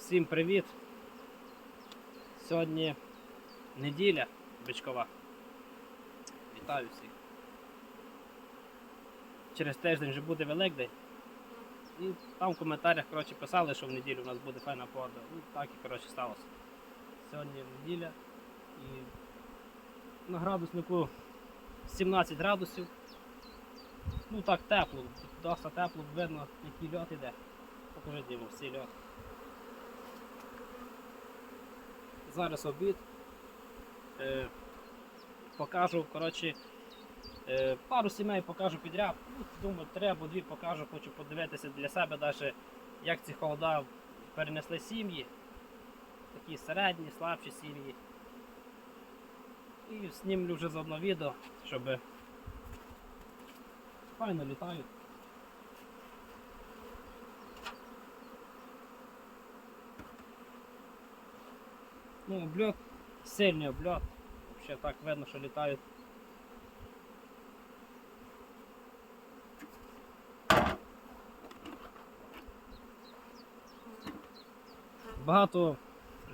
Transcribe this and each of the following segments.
Всім привіт! Сьогодні неділя бичкова. Вітаю всіх. Через тиждень вже буде Великдень. І там в коментарях коротше, писали, що в неділю у нас буде файна погода. Ну так і коротше, сталося. Сьогодні неділя і на градуснику 17 градусів. Ну так тепло, досить тепло, видно, який льот іде. Покажи Діму, всі льот. Зараз обід. Е, покажу, коротше, е, пару сімей покажу підряд. Ну, думаю, три або дві покажу, хочу подивитися для себе навіть, як ці холода перенесли сім'ї. Такі середні, слабші сім'ї. І знімлю вже заодно відео, щоб файно літають. Ну, обльот, сильний обльот. Вообще так видно, що літають. Багато,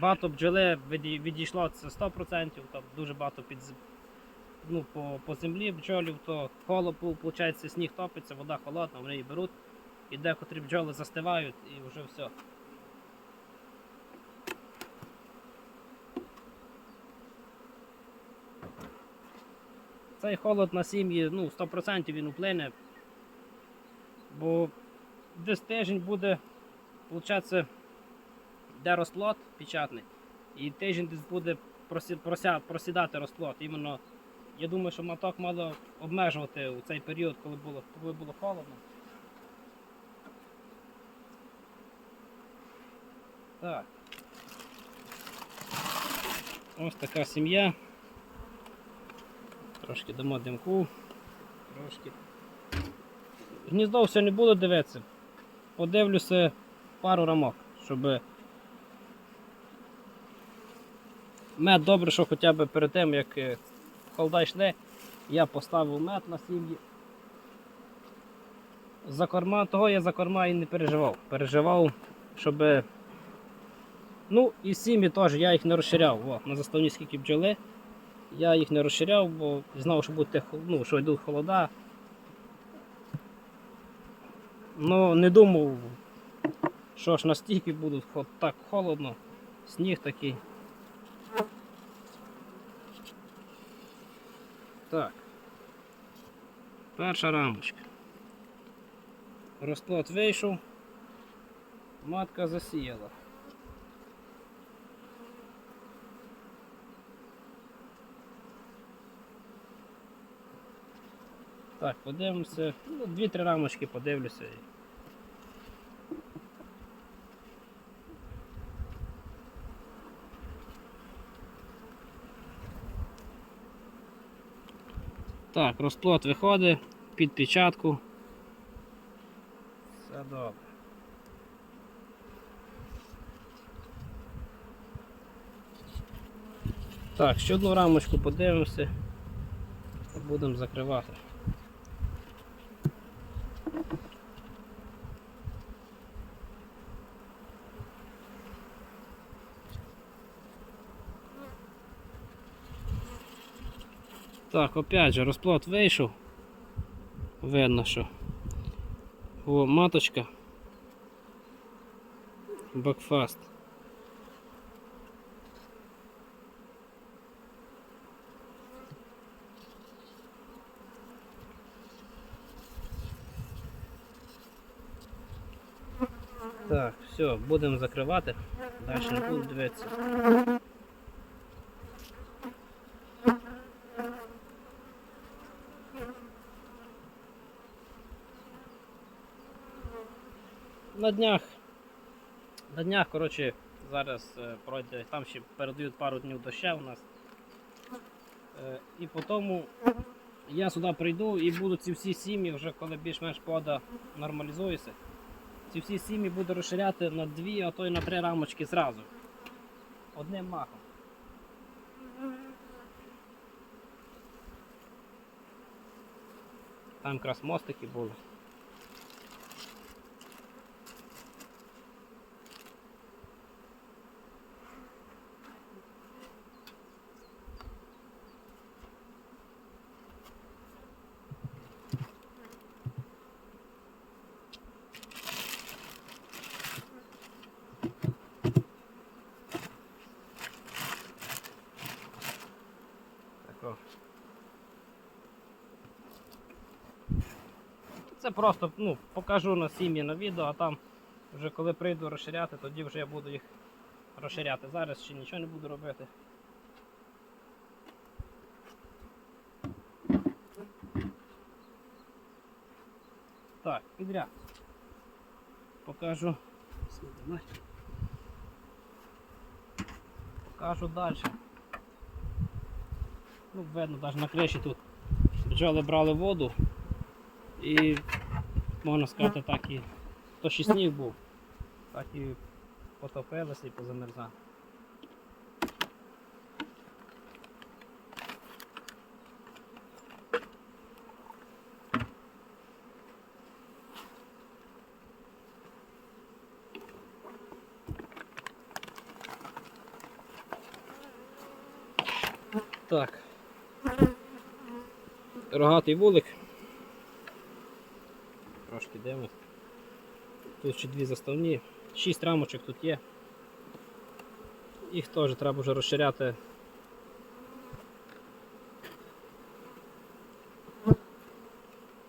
багато бджоли відійшло це 100%, там дуже багато під ну, по, по землі бджолів, то холод, виходить, сніг топиться, вода холодна, вони її беруть, і декотрі бджоли застивають і вже все. Цей холод на сім'ї ну, 100% він вплине. Бо десь тиждень буде, виходить, де розплод печатний, і тиждень десь буде просідати розплод. Іменно, я думаю, що маток мало обмежувати у цей період, коли було, коли було холодно. Так. Ось така сім'я. Трошки дамо димку. Трошки. Гніздо все не буду дивитися. Подивлюся пару рамок, щоб мед добре, що хоча б перед тим, як е, холода йшли, я поставив мед на сім'ї. За корма, того я за корма і не переживав. Переживав, щоб. Ну і сім'ї теж я їх не розширяв. О, на заставні скільки бджоли. Я їх не розширяв, бо знав, що буде ну, що йдуть холода. Ну, не думав, що ж настільки буде хо- так холодно, сніг такий. Так. Перша рамочка. Розплод вийшов, матка засіяла. Так, подивимося. Ну, дві-три рамочки подивлюся. Так, розплод виходить під печатку. Все добре. Так, ще одну рамочку подивимося. Будемо закривати. Так, опять же, розплод вийшов. Видно, що. О, маточка. Бакфаст. Так, все, будемо закривати. Далі не буду дивитися. На днях. На днях, коротше, зараз е, пройде, там ще передають пару днів доща у нас. Е, і потім я сюди прийду і буду ці всі сім'ї, вже коли більш-менш пода нормалізується, ці всі сім'ї буду розширяти на дві, а то й на три рамочки зразу. Одним махом. Там якраз мостики були. Це просто ну, покажу на сім'ї на відео, а там вже коли прийду розширяти, тоді вже я буду їх розширяти. Зараз ще нічого не буду робити. Так, підряд. Покажу. Покажу далі. Ну, видно, навіть на криші тут бджоли брали воду і можна сказати так і то ще сніг був, так і потопилися і позамерзали. Так. Рогатий вулик. Трошки дивимось. Тут ще дві заставні. Шість рамочок тут є. Їх теж треба вже розширяти.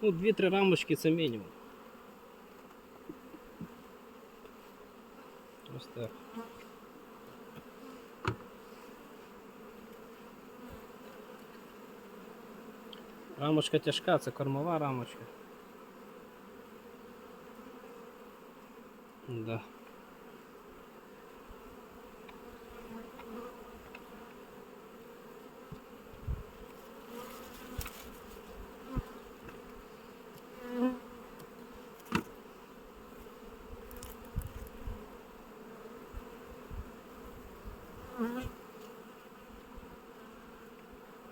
Ну, дві-три рамочки це мінімум. Ось так. Рамочка тяжка, це кормова рамочка. Да.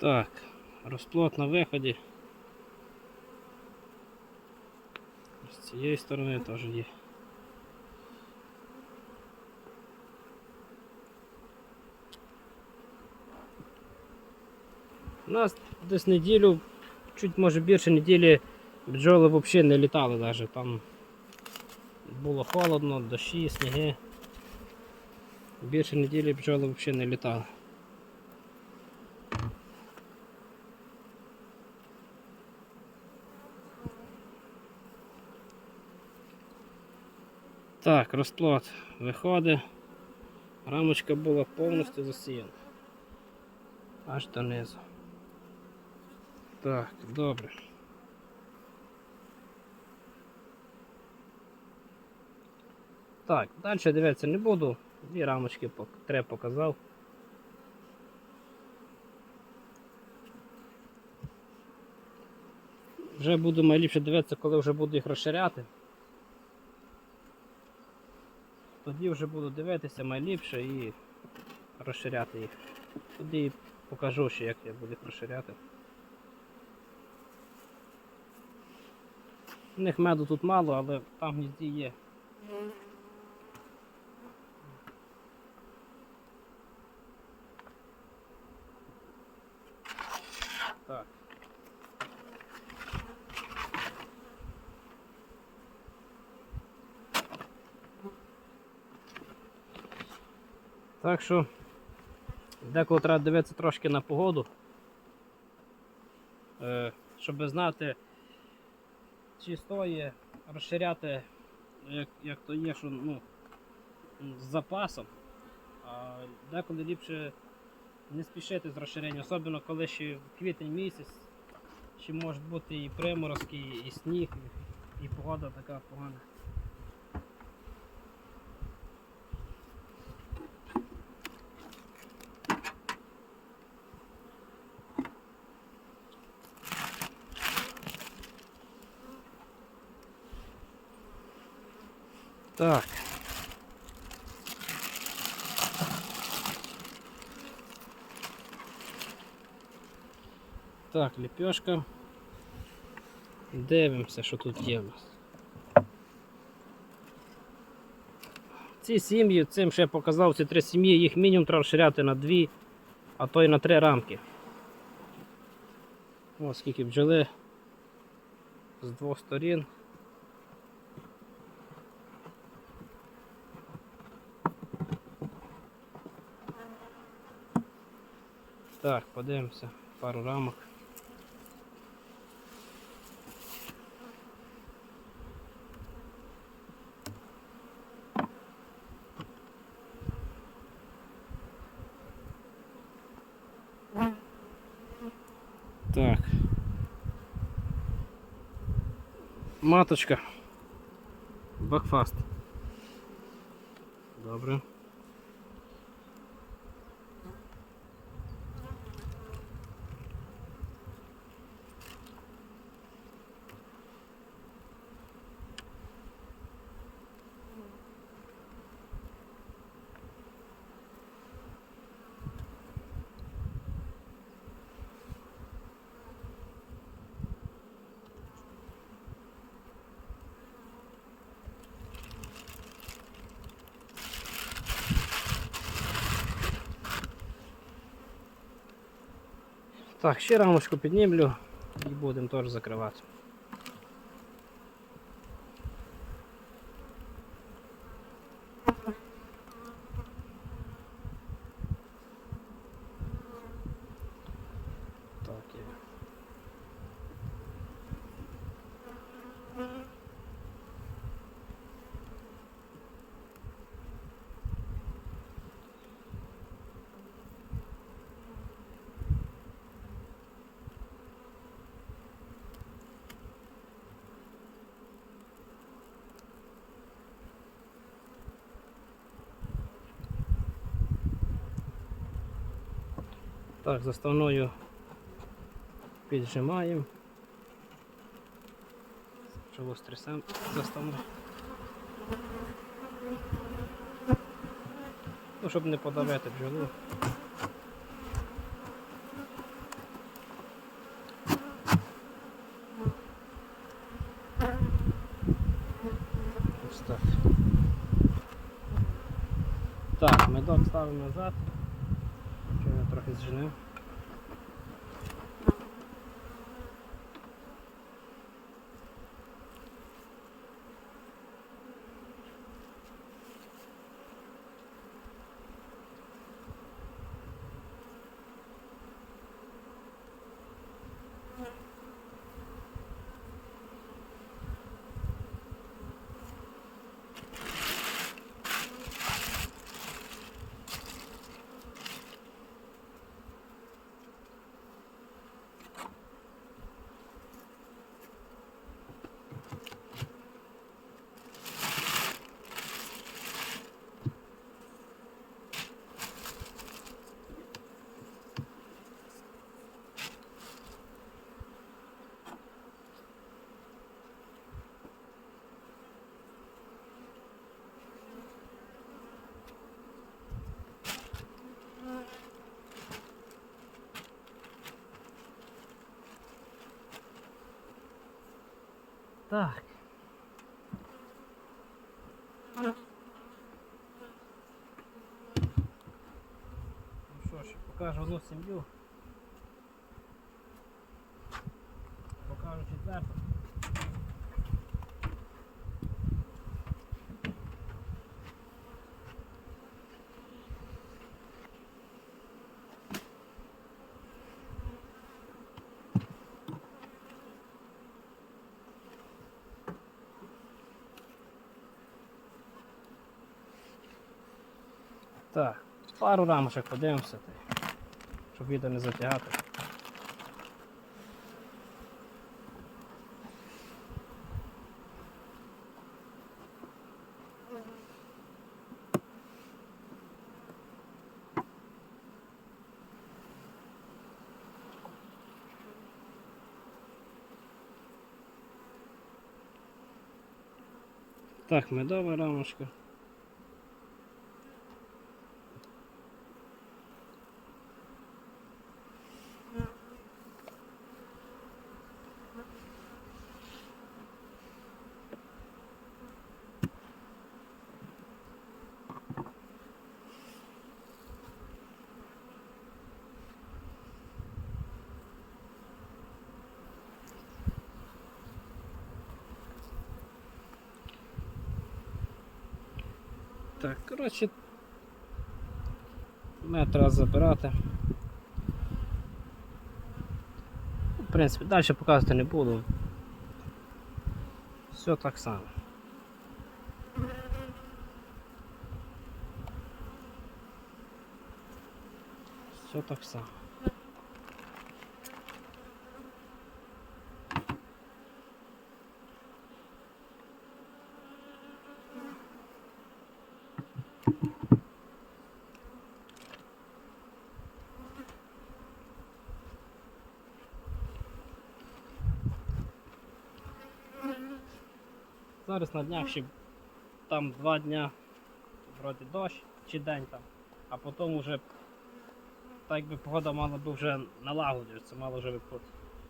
Так, розплод на виході. З цієї сторони теж є. У нас десь неділю, чуть може більше неділі бджоли взагалі не літали навіть. Там було холодно, дощі, сніги. Більше неділі бджоли взагалі не літали. Так, розплод виходить. Рамочка була повністю засіяна. Аж донизу. Так, добре. Так, далі дивитися не буду. Дві рамочки три показав. Вже буду найліпше дивитися, коли вже буду їх розширяти. Тоді вже буду дивитися найліпше і розширяти їх. Тоді покажу ще, як я буду їх розширяти. У них меду тут мало, але там гнізді є. Так. Так що деколи треба дивитися трошки на погоду, е, щоб знати, чи стоїть розширяти, як, як то є, що ну, з запасом. А деколи ліпше не спішити з розширенням, особливо коли ще квітень місяць, ще можуть бути і приморозки, і, сніг, і погода така погана. Так. Так, ліпешка. Дивимося, що тут є в нас. Ці сім'ї, цим ще я показав, ці три сім'ї, їх мінімум треба розширяти на дві, а то й на три рамки. Ось скільки бджоли з двох сторін. Так, подивимося, пару рамок. Так. Маточка. Бакфаст. Добре. Так, ще рамочку піднімлю і будемо теж закривати. Так, є. Так, заставною піджимаємо. Чого стресем заставну. Ну, щоб не подавити бджолу. Так, медок ставимо назад. Що Так. Ну що ж, покажу одну сім'ю. Покажу четверту. Так, пару рамочок подивимося, щоб відео не затягати. Так, медова рамочка. Так, коротше, мене треба забирати. В принципі, далі показувати не буду. Все так само. Все так само. Зараз на днях ще там два дня вроді дощ чи день там, а потім вже так якби погода мала би вже налагодитися, мало вже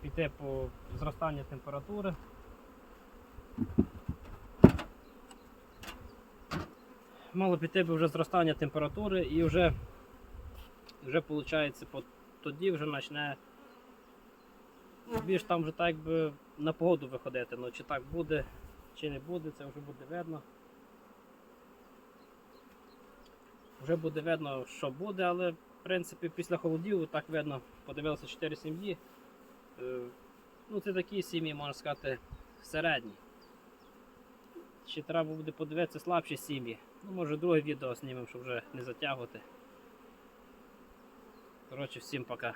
піти по зростанню температури. Мало піти би вже зростання температури і вже, вже виходить, тоді вже почне більш там вже так якби на погоду виходити. Ну чи так буде, чи не буде, це вже буде видно. Вже буде видно, що буде, але в принципі після холодів так видно, подивилися 4 сім'ї. Е, Ну, це такі сім'ї, можна сказати, середні. Ще треба буде подивитися слабші сім'ї. Ну, може друге відео знімемо, щоб вже не затягувати. Коротше, всім пока.